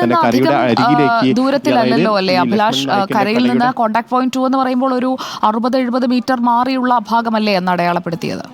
തന്നെ കരയുടെ അരികിലേക്ക് ദൂരത്തിലല്ലല്ലോ അല്ലേ? അഭിലാഷ് കരയിൽ നിന്ന് കോണ്ടാക്ട് പോയിന്റ് ടു എന്ന് പറയുമ്പോൾ ഒരു അറുപത് എഴുപത് മീറ്റർ മാറിയുള്ള ഭാഗമല്ലേ എന്ന് അടയാളപ്പെടുത്തിയത്?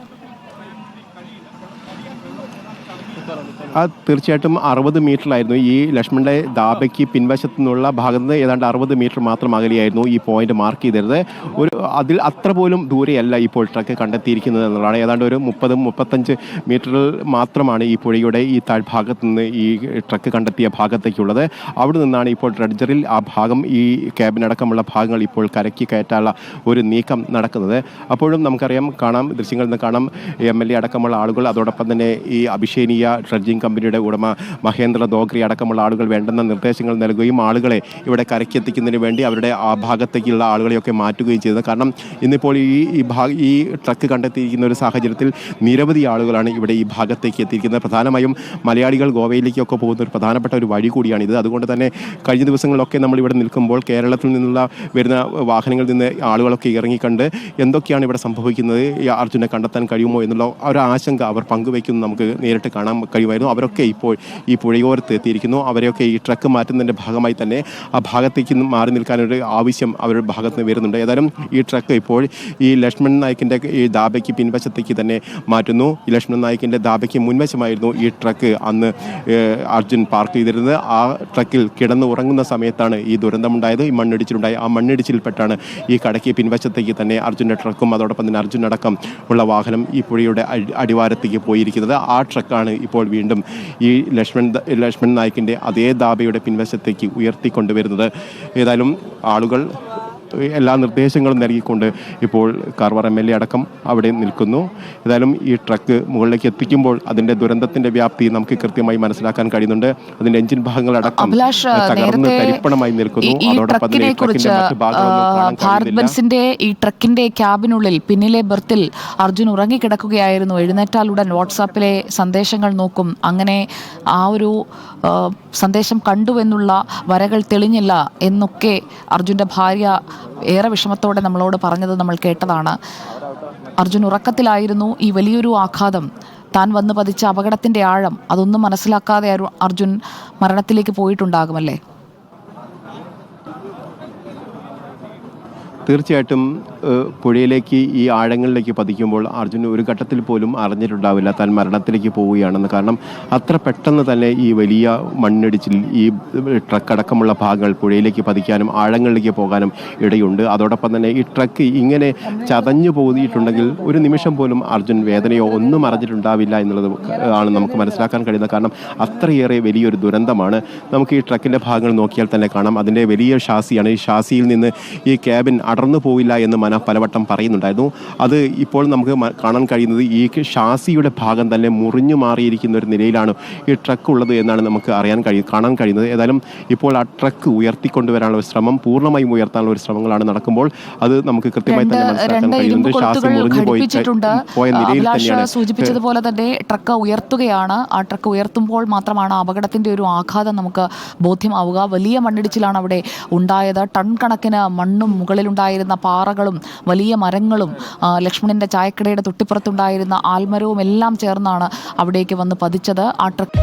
ആ തീർച്ചയായിട്ടും അറുപത് മീറ്ററിലായിരുന്നു. ഈ ലക്ഷ്മണന്റെ ദാബയ്ക്ക് പിൻവശത്തു നിന്നുള്ള ഭാഗത്ത് നിന്ന് ഏതാണ്ട് അറുപത് മീറ്റർ മാത്രം അകലെയായിരുന്നു ഈ പോയിന്റ് മാർക്ക് ചെയ്തിരുന്നത്. ഒരു അതിൽ അത്ര പോലും ദൂരെയല്ല ഇപ്പോൾ ട്രക്ക് കണ്ടെത്തിയിരിക്കുന്നത് എന്നുള്ളതാണ്. ഏതാണ്ട് ഒരു മുപ്പത് മുപ്പത്തഞ്ച് മീറ്ററിൽ മാത്രമാണ് ഈ പുഴയുടെ ഈ താഴ്ഭാഗത്ത് നിന്ന് ഈ ട്രക്ക് കണ്ടെത്തിയ ഭാഗത്തേക്കുള്ളത്. അവിടെ നിന്നാണ് ഇപ്പോൾ ഡ്രഡ്ജറിൽ ആ ഭാഗം ഈ ക്യാബിനടക്കമുള്ള ഭാഗങ്ങൾ ഇപ്പോൾ കരക്കി കയറ്റാനുള്ള ഒരു നീക്കം നടക്കുന്നത്. അപ്പോഴും നമുക്കറിയാം കാണാം ദൃശ്യങ്ങളിൽ നിന്ന് കാണാം എം എൽ എ അടക്കമുള്ള ആളുകൾ അതോടൊപ്പം തന്നെ ഈ അഭിഷേനീയ ഡ്രഡ്ജിംഗ് കമ്പനിയുടെ ഉടമ മഹേന്ദ്ര ദോഗ്രി അടക്കമുള്ള ആളുകൾ വേണ്ടെന്ന നിർദ്ദേശങ്ങൾ നൽകുകയും ആളുകളെ ഇവിടെ കരയ്ക്കെത്തിക്കുന്നതിന് വേണ്ടി അവരുടെ ആ ഭാഗത്തേക്കുള്ള ആളുകളെയൊക്കെ മാറ്റുകയും ചെയ്തത് കാരണം ഇന്നിപ്പോൾ ഈ ഈ ഭാഗ ഈ ട്രക്ക് കണ്ടെത്തിയിരിക്കുന്ന ഒരു സാഹചര്യത്തിൽ നിരവധി ആളുകളാണ് ഇവിടെ ഈ ഭാഗത്തേക്ക് എത്തിയിരിക്കുന്നത്. പ്രധാനമായും മലയാളികൾ ഗോവയിലേക്കൊക്കെ പോകുന്ന ഒരു പ്രധാനപ്പെട്ട ഒരു വഴി കൂടിയാണിത് അതുകൊണ്ട് തന്നെ കഴിഞ്ഞ ദിവസങ്ങളിലൊക്കെ നമ്മൾ ഇവിടെ നിൽക്കുമ്പോൾ കേരളത്തിൽ നിന്നുള്ള വരുന്ന വാഹനങ്ങളിൽ നിന്ന് ആളുകളൊക്കെ ഇറങ്ങിക്കണ്ട് എന്തൊക്കെയാണ് ഇവിടെ സംഭവിക്കുന്നത്? ഈ അർജുനെ കണ്ടെത്താൻ കഴിയുമോ എന്നുള്ള ഒരു ആശങ്ക അവർ പങ്കുവയ്ക്കുന്നു. നമുക്ക് നേരിട്ട് കാണാൻ കഴിയുമായിരുന്നു. അവരൊക്കെ ഇപ്പോൾ ഈ പുഴയോരത്ത് എത്തിയിരിക്കുന്നു. അവരെയൊക്കെ ഈ ട്രക്ക് മാറ്റുന്നതിന്റെ ഭാഗമായി തന്നെ ആ ഭാഗത്തേക്ക് മാറി നിൽക്കാനൊരു ആവശ്യം അവരുടെ ഭാഗത്ത് നിന്ന് വരുന്നുണ്ട്. ഏതായാലും ഈ ട്രക്ക് ഇപ്പോൾ ഈ ലക്ഷ്മൺ നായിക്കിന്റെ ഈ ദാബയ്ക്ക് പിൻവശത്തേക്ക് തന്നെ മാറ്റുന്നു. ഈ ലക്ഷ്മൺ നായിക്കിന്റെ ദാബയ്ക്ക് മുൻവശമായിരുന്നു ഈ ട്രക്ക് അന്ന് അർജുൻ പാർക്ക് ചെയ്തിരുന്നത്. ആ ട്രക്കിൽ കിടന്ന് ഉറങ്ങുന്ന സമയത്താണ് ഈ ദുരന്തമുണ്ടായത്. ഈ മണ്ണിടിച്ചിലുണ്ടായി ആ മണ്ണിടിച്ചിൽപ്പെട്ടാണ് ഈ കടയ്ക്ക് പിൻവശത്തേക്ക് തന്നെ അർജുന്റെ ട്രക്കും അതോടൊപ്പം തന്നെ അർജുൻ അടക്കം ഉള്ള വാഹനം ഈ പുഴയുടെ അടി- അടിവാരത്തേക്ക് പോയിരിക്കുന്നത്. ആ ട്രക്കാണ് ഇപ്പോൾ വീണ്ടും ഈ ലക്ഷ്മൺ ലക്ഷ്മൺ നായിക്കിന്റെ അതേ ദാബയുടെ പിൻവശത്തേക്ക് ഉയർത്തിക്കൊണ്ടുവരുന്നത്. ഏതായാലും ആളുകൾ എല്ലാ നിർദ്ദേശങ്ങളും നൽകിക്കൊണ്ട് ഇപ്പോൾ കാർവാർ എം എൽ എ അടക്കം അവിടെ നിൽക്കുന്നു. ഏതായാലും ഈ ട്രക്ക് മുകളിലേക്ക് എത്തിക്കുമ്പോൾ അതിന്റെ ദുരന്തത്തിന്റെ വ്യാപ്തി നമുക്ക് കൃത്യമായി മനസ്സിലാക്കാൻ കഴിയുന്നുണ്ട്. അതിന്റെ എഞ്ചിൻ ഭാഗങ്ങളടക്കം അടക്കം തകർന്ന് തരിപ്പണമായി നിൽക്കുന്നു. ഈ അതോടൊപ്പം ഭാരത് ബെൻസിന്റെ ഈ ട്രക്കിന്റെ ക്യാബിനുള്ളിൽ പിന്നിലെ ബർത്തിൽ അർജുൻ ഉറങ്ങിക്കിടക്കുകയായിരുന്നു. എഴുന്നേറ്റാലുടൻ വാട്സാപ്പിലെ സന്ദേശങ്ങൾ നോക്കും. അങ്ങനെ ആ ഒരു സന്ദേശം കണ്ടുവെന്നുള്ള വരകൾ തെളിഞ്ഞില്ല എന്നൊക്കെ അർജുന്റെ ഭാര്യ ഏറെ വിഷമത്തോടെ നമ്മളോട് പറഞ്ഞത് നമ്മൾ കേട്ടതാണ്. അർജുൻ ഉറക്കത്തിലായിരുന്നു ഈ വലിയൊരു ആഘാതം. താൻ വന്ന് പതിച്ച അപകടത്തിന്റെ ആഴം അതൊന്നും മനസ്സിലാക്കാതെ അർജുൻ മരണത്തിലേക്ക് പോയിട്ടുണ്ടാകുമല്ലേ? തീർച്ചയായിട്ടും പുഴയിലേക്ക് ഈ ആഴങ്ങളിലേക്ക് പതിക്കുമ്പോൾ അർജുൻ ഒരു ഘട്ടത്തിൽ പോലും അറിഞ്ഞിട്ടുണ്ടാവില്ല. താൻ മരണത്തിലേക്ക് പോവുകയാണെന്ന്. കാരണം അത്ര പെട്ടെന്ന് തന്നെ ഈ വലിയ മണ്ണിടിച്ചിൽ ഈ ട്രക്ക് അടക്കമുള്ള ഭാഗങ്ങൾ പുഴയിലേക്ക് പതിക്കാനും ആഴങ്ങളിലേക്ക് പോകാനും ഇടയുണ്ട്. അതോടൊപ്പം തന്നെ ഈ ട്രക്ക് ഇങ്ങനെ ചതഞ്ഞു പോയിട്ടുണ്ടെങ്കിൽ ഒരു നിമിഷം പോലും അർജുൻ വേദനയോ ഒന്നും അറിഞ്ഞിട്ടുണ്ടാവില്ല എന്നുള്ളത് ആണ് നമുക്ക് മനസ്സിലാക്കാൻ കഴിയുന്നത്. കാരണം അത്രയേറെ വലിയൊരു ദുരന്തമാണ്. നമുക്ക് ഈ ട്രക്കിന്റെ ഭാഗങ്ങൾ നോക്കിയാൽ തന്നെ കാണാം. അതിന്റെ വലിയ ഷാസിയാണ് ഈ ഷാസിയിൽ നിന്ന് ഈ ക്യാബിൻ അടർന്നു പോയില്ല എന്ന് മന പലവട്ടം പറയുന്നുണ്ടായിരുന്നു. അത് ഇപ്പോൾ നമുക്ക് കാണാൻ കഴിയുന്നത് ഈ ഷാസിയുടെ ഭാഗം തന്നെ മുറിഞ്ഞു മാറിയിരിക്കുന്ന ഒരു നിലയിലാണ് ഈ ട്രക്ക് ഉള്ളത് എന്നാണ് നമുക്ക് അറിയാൻ കഴിയും കാണാൻ കഴിയുന്നത്. ഏതായാലും ഇപ്പോൾ ആ ട്രക്ക് ഉയർത്തിക്കൊണ്ടുവരാനുള്ള ഒരു ശ്രമം പൂർണമായും ഉയർത്താനുള്ള ഒരു ശ്രമങ്ങളാണ് നടക്കുമ്പോൾ. അത് നമുക്ക് കൃത്യമായി തന്നെ മനസ്സിലാക്കാൻ കഴിയുന്നുണ്ട് ഷാസി മുറിഞ്ഞു പോയി പോയ നിലയിൽ തന്നെയാണ്. സൂചിപ്പിച്ചതുപോലെ തന്നെ ട്രക്ക് ഉയർത്തുകയാണ്. ആ ട്രക്ക് ഉയർത്തുമ്പോൾ മാത്രമാണ് അപകടത്തിന്റെ ഒരു ആഘാതം നമുക്ക് ബോധ്യമാവുക. വലിയ മണ്ണിടിച്ചിലാണ് അവിടെ ഉണ്ടായത്. ടൺ കണക്കിന് മണ്ണും മുകളിലുണ്ടായിരുന്ന പാറകളും വലിയ മരങ്ങളും ലക്ഷ്മണന്റെ ചായക്കടയുടെ തൊട്ടിപ്പുറത്തുണ്ടായിരുന്ന ആൽമരവും എല്ലാം ചേർന്നാണ് അവിടേക്ക് വന്ന് പതിച്ചത് ആ ട്രക്ക്.